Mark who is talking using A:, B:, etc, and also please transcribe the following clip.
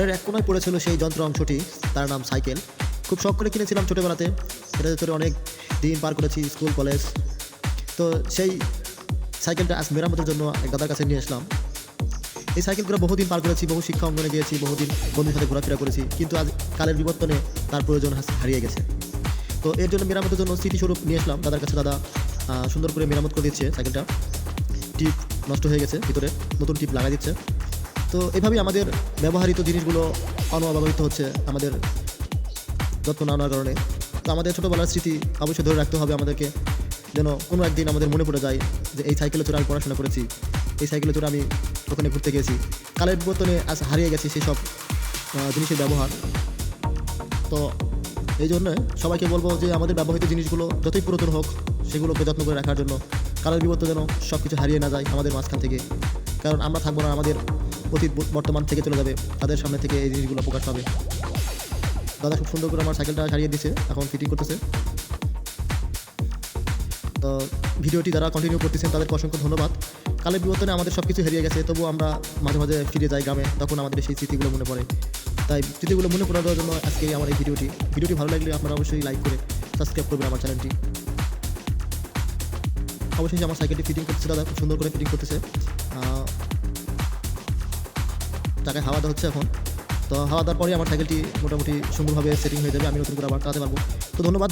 A: ঘরের এক কোনায় পড়েছিল সেই যন্ত্র অংশটি, তার নাম সাইকেল। খুব শখ করে কিনেছিলাম ছোটোবেলাতে। এটাতে চড়ে অনেক দিন পার করেছি, স্কুল, কলেজ। তো সেই সাইকেলটা আজ মেরামতের জন্য এক দাদার কাছে নিয়ে আসলাম। এই সাইকেল করে বহুদিন পার করেছি, বহু শিক্ষা অঙ্গনে গিয়েছি, বহুদিন বন্ধুর সাথে ঘোরাফেরা করেছি, কিন্তু আজ কালের বিবর্তনে তার প্রয়োজন হারিয়ে গেছে। তো এর জন্য মেরামতের জন্য স্মৃতিস্বরূপ নিয়ে আসলাম। দাদার কাছে দাদা সুন্দর করে মেরামত করে দিচ্ছে সাইকেলটা। টিপ নষ্ট হয়ে গেছে, ভিতরে নতুন টিপ লাগাই দিচ্ছে। তো এভাবেই আমাদের ব্যবহৃত জিনিসগুলো অনব্যবহৃত হচ্ছে আমাদের যত্ন না নেওয়ার কারণে। তো আমাদের ছোটোবেলার স্মৃতি অবশ্যই ধরে রাখতে হবে আমাদেরকে, যেন কোনো একদিন আমাদের মনে পড়ে যায় যে এই সাইকেলে চড়ে আমি পড়াশোনা করেছি, এই সাইকেলে চড়ে আমি ওখানে ঘুরতে গেছি। কালের বিবর্তনে আজ হারিয়ে গেছে সেই সব জিনিসের ব্যবহার। তো এই জন্য সবাইকে বলব যে আমাদের ব্যবহৃত জিনিসগুলো যতই পুরাতন হোক, সেগুলোকে যত্ন করে রাখার জন্য কালের বিবর্তন যেন সব কিছু হারিয়ে না যায় আমাদের মাঝখান থেকে। কারণ আমরা থাকব না আমাদের অতীত বর্তমান থেকে চলে যাবে, তাদের সামনে থেকে এই জিনিসগুলো প্রকাশ পাবে। দাদা খুব সুন্দর করে আমার সাইকেলটা সারিয়ে দিছে, এখন ফিটিং করতেছে। তো ভিডিওটি যারা কন্টিনিউ করতেছেন, তাদেরকে অসংখ্য ধন্যবাদ। কালের বিবর্তনে আমাদের সব কিছু হারিয়ে গেছে, তবুও আমরা মাঝে মাঝে ফিরে যাই গ্রামে, তখন আমাদের সেই স্মৃতিগুলো মনে পড়ে। তাই স্মৃতিগুলো মনে পড়ে দেওয়ার জন্য আজকে আমার এই ভিডিওটি। ভিডিওটি ভালো লাগলে আপনারা অবশ্যই লাইক করে সাবস্ক্রাইব করবেন আমার চ্যানেলটি অবশ্যই আমার সাইকেলটি ফিটিং করতেছে, দাদা খুব সুন্দর করে ফিটিং করতেছে। তাকে হাওয়া দেওয়া হচ্ছে এখন। তো হাওয়া দেওয়ার পরে আমার সাইকেলটি মোটামুটি সুন্দরভাবে সেটিং হয়ে যাবে। আমি নতুন করে আবার চালাতে পারব। তো ধন্যবাদ।